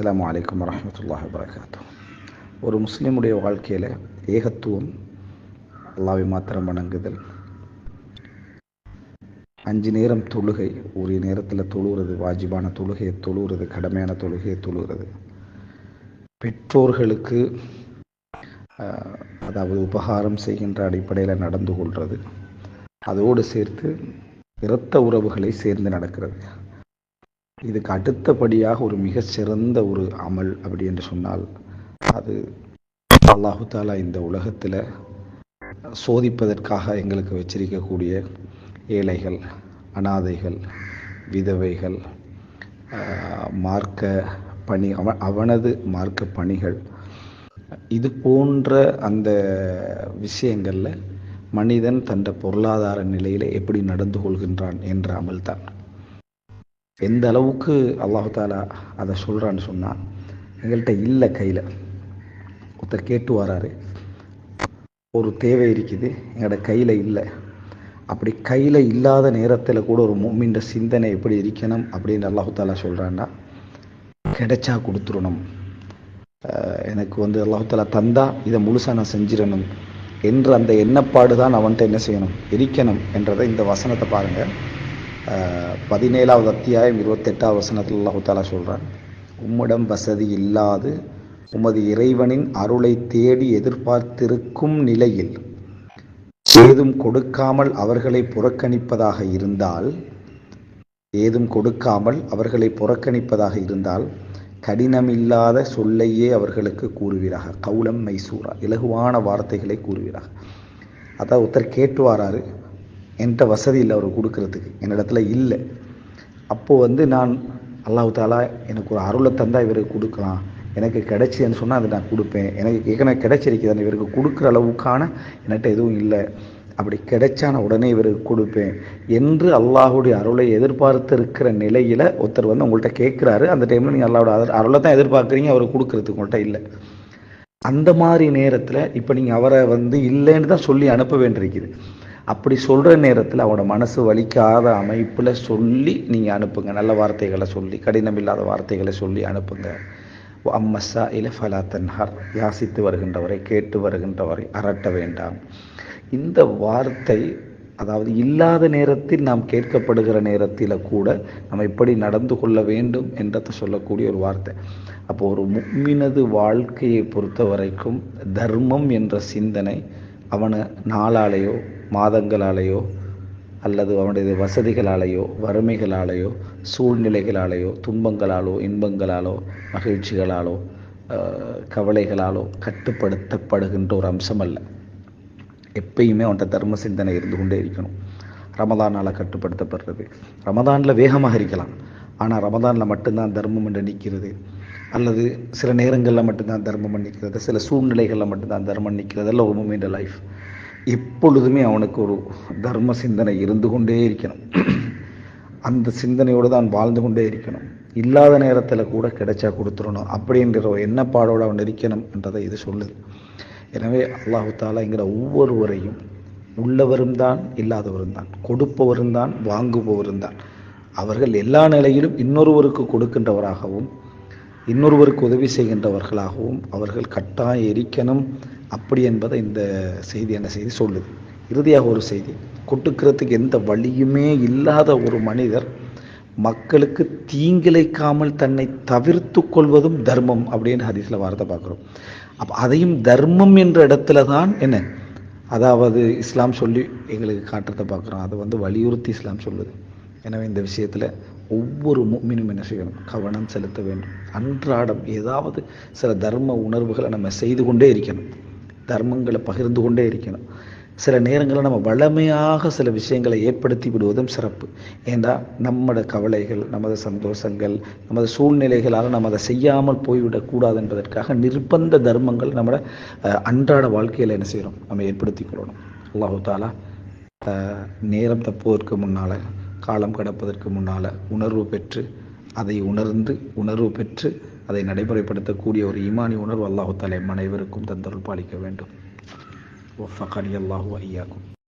அஸ்லாம் வலைக்கம் வரமத்துல்லாஹ் வரகாத்தூ ஒரு முஸ்லீமுடைய வாழ்க்கையில் ஏகத்துவம் அல்லாவை மாத்திரம் வணங்குதல். அஞ்சு நேரம் தொழுகை ஒரு நேரத்தில் தொழுகிறது வாஜிபான தொழுகையை தொழுகிறது கடமையான தொழுகையை தொழுகிறது பெற்றோர்களுக்கு ஆஹ், அதாவது உபகாரம் செய்கின்ற அடிப்படையில் நடந்து கொள்வது அதோடு சேர்த்து இரத்த உறவுகளை சேர்ந்து நடக்கிறது. இதுக்கு அடுத்தபடியாக ஒரு மிக சிறந்த ஒரு அமல் அப்படி என்று சொன்னால் அது அல்லாஹு தாலா இந்த உலகத்தில் சோதிப்பதற்காக எங்களுக்கு வச்சிருக்கக்கூடிய ஏழைகள் அனாதைகள் விதவைகள் மார்க்க பணி அவ அவனது மார்க்க பணிகள் இது போன்ற அந்த விஷயங்களில் மனிதன் தன் பொருளாதார நிலையில் எப்படி நடந்து கொள்கின்றான் என்ற அமல்தான். எந்த அளவுக்கு அல்லாஹு தாலா அதை சொல்கிறான்னு சொன்னால் எங்கள்கிட்ட இல்லை கையில். ஒருத்தர் கேட்டு வராரு. ஒரு தேவை இருக்குது எங்களோட கையில் இல்லை. அப்படி கையில் இல்லாத நேரத்தில் கூட ஒரு மூமின்ற சிந்தனை எப்படி இருக்கணும் அப்படின்னு அல்லாஹு தாலா சொல்கிறான்னா கிடைச்சா கொடுத்துடணும். எனக்கு வந்து அல்லாஹு தாலா தந்தா இதை முழுசாக நான் செஞ்சிடணும் என்ற அந்த எண்ணப்பாடு தான் அவன்கிட்ட என்ன செய்யணும்? எரிக்கணும் என்றதை இந்த வசனத்தை பாருங்கள் பதினேழாவது அத்தியாயம் இருபத்தெட்டாவது வசனத்தில் அல்லாஹாலா சொல்கிறான் உம்மிடம் வசதி இல்லாது உமது இறைவனின் அருளை தேடி எதிர்பார்த்திருக்கும் நிலையில் ஏதும் கொடுக்காமல் அவர்களை புறக்கணிப்பதாக இருந்தால் ஏதும் கொடுக்காமல் அவர்களை புறக்கணிப்பதாக இருந்தால் கடினமில்லாத சொல்லையே அவர்களுக்கு கூறுவீராக. கவுளம் மைசூரா. இலகுவான வார்த்தைகளை கூறுவீராக. அதான் ஒருத்தர் கேட்டு வராரு என்கிட்ட வசதி இல்லை அவர் கொடுக்கறதுக்கு. என்னிடத்துல இல்லை. அப்போது வந்து நான் அல்லாஹு தாலா எனக்கு ஒரு அருளை தந்தால் இவருக்கு கொடுக்கலாம். எனக்கு கிடைச்சின்னு சொன்னால் அதை நான் கொடுப்பேன். எனக்கு ஏற்கனவே கிடைச்சிருக்குது இவருக்கு கொடுக்குற அளவுக்கான என்கிட்ட எதுவும் இல்லை. அப்படி கிடைச்சான நான் உடனே இவருக்கு கொடுப்பேன். என்று அல்லாஹுடைய அருளை எதிர்பார்த்து இருக்கிற நிலையில் ஒருத்தர் வந்து உங்கள்கிட்ட கேட்குறாரு. அந்த டைமில் நீங்கள் அல்லாவோட அருளை தான் எதிர்பார்க்குறீங்க அவருக்கு கொடுக்கறதுக்கு உங்கள்கிட்ட இல்லை. அந்த மாதிரி நேரத்தில் இப்போ நீங்கள் அவரை வந்து இல்லைன்னு தான் சொல்லி அனுப்ப வேண்டியிருக்குது. அப்படி சொல்கிற நேரத்தில் அவனோட மனசு வலிக்காத அமைப்பில் சொல்லி நீங்கள் அனுப்புங்க. நல்ல வார்த்தைகளை சொல்லி கடினமில்லாத வார்த்தைகளை சொல்லி அனுப்புங்க. அம்மசா இல ஃபலா தன்ஹார். யாசித்து வருகின்றவரை கேட்டு வருகின்றவரை அரட்ட வேண்டாம். இந்த வார்த்தை அதாவது இல்லாத நேரத்தில் நாம் கேட்கப்படுகிற நேரத்தில் கூட நம்ம எப்படி நடந்து கொள்ள வேண்டும் என்றதை சொல்லக்கூடிய ஒரு வார்த்தை. அப்போ ஒரு முக்மினது வாழ்க்கையை பொறுத்த வரைக்கும் தர்மம் என்ற சிந்தனை அவனை நாளாலேயோ மாதங்களாலேயோ அல்லது அவனுடைய வசதிகளாலேயோ வறுமைகளாலேயோ சூழ்நிலைகளாலேயோ துன்பங்களாலோ இன்பங்களாலோ மகிழ்ச்சிகளாலோ கவலைகளாலோ கட்டுப்படுத்தப்படுகின்ற ஒரு அம்சம் அல்ல எப்பயுமே அவன்கிட்ட தர்ம சிந்தனை இருந்து கொண்டே இருக்கணும். ரமதானால் கட்டுப்படுத்தப்படுறது. ரமதானில் வேகமாக இருக்கலாம். ஆனால் ரமதானில் மட்டும்தான் தர்மம் என்று நிற்கிறது. அல்லது சில நேரங்களில் மட்டும்தான் தர்மம் நிற்கிறது. சில சூழ்நிலைகளில் மட்டும்தான் தர்மம் நிற்கிறது. எல்லாம் ஒரு மூமெண்ட் லைஃப் எப்பொழுதுமே அவனுக்கு ஒரு தர்ம சிந்தனை இருந்து கொண்டே இருக்கணும். அந்த சிந்தனையோடு தான் வாழ்ந்து கொண்டே இருக்கணும். இல்லாத நேரத்தில் கூட கிடைச்சா கொடுத்துடணும். அப்படின்ற ஒரு எண்ணப்பாடோடு அவன் இருக்கணும் என்றதை இது சொல்லுது. எனவே அல்லாஹு தாலாங்கிற ஒவ்வொருவரையும் உள்ளவரும் தான் இல்லாதவரும் தான் கொடுப்பவரும் தான் வாங்குபவரும் தான். அவர்கள் எல்லா நிலையிலும் இன்னொருவருக்கு கொடுக்கின்றவராகவும் இன்னொருவருக்கு உதவி செய்கின்றவர்களாகவும் அவர்கள் கட்டாயம் இருக்கணும். அப்படி என்பதை இந்த செய்தி என்ன செய்தி சொல்லுது. இறுதியாக ஒரு செய்தி கொட்டுக்கிறதுக்கு எந்த வழியுமே இல்லாத ஒரு மனிதர் மக்களுக்கு தீங்கிழைக்காமல் தன்னை தவிர்த்து கொள்வதும் தர்மம் அப்படின்னு ஹதீஸில் வார்த்தை பார்க்குறோம். அப்போ அதையும் தர்மம் என்ற இடத்துல தான் என்ன? அதாவது இஸ்லாம் சொல்லி எங்களுக்கு காட்டுறதை பார்க்குறோம். அதை வந்து வலியுறுத்தி இஸ்லாம் சொல்லுது. எனவே இந்த விஷயத்தில் ஒவ்வொரு மீனும் என்ன செய்யணும்? கவனம் செலுத்த வேண்டும். அன்றாடம் ஏதாவது சில தர்ம உணர்வுகளை நம்ம செய்து கொண்டே இருக்கணும். தர்மங்களை பகிர்ந்து கொண்டே இருக்கணும். சில நேரங்களில் நம்ம வளமையாக சில விஷயங்களை ஏற்படுத்தி விடுவதும் சிறப்பு. ஏண்டா நம்மட கவலைகள் நமது சந்தோஷங்கள் நமது சூழ்நிலைகளால் நம்ம அதை செய்யாமல் போய்விடக்கூடாது என்பதற்காக நிர்பந்த தர்மங்கள் நம்மளோட அன்றாட வாழ்க்கையில் என்ன செய்கிறோம் நம்ம ஏற்படுத்தி கொள்ளணும். அல்லாஹு தாலா நேரம் தப்புவதற்கு முன்னால் காலம் கடப்பதற்கு முன்னால் உணர்வு பெற்று அதை உணர்ந்து உணர்வு பெற்று அதை நடைமுறைப்படுத்தக்கூடிய ஒரு ஈமானி உணர்வு அல்லாஹு தலை அனைவருக்கும் தந்தருள் பாலிக்க வேண்டும். ஒஃபகனி அல்லாஹு ஐயாக்கும்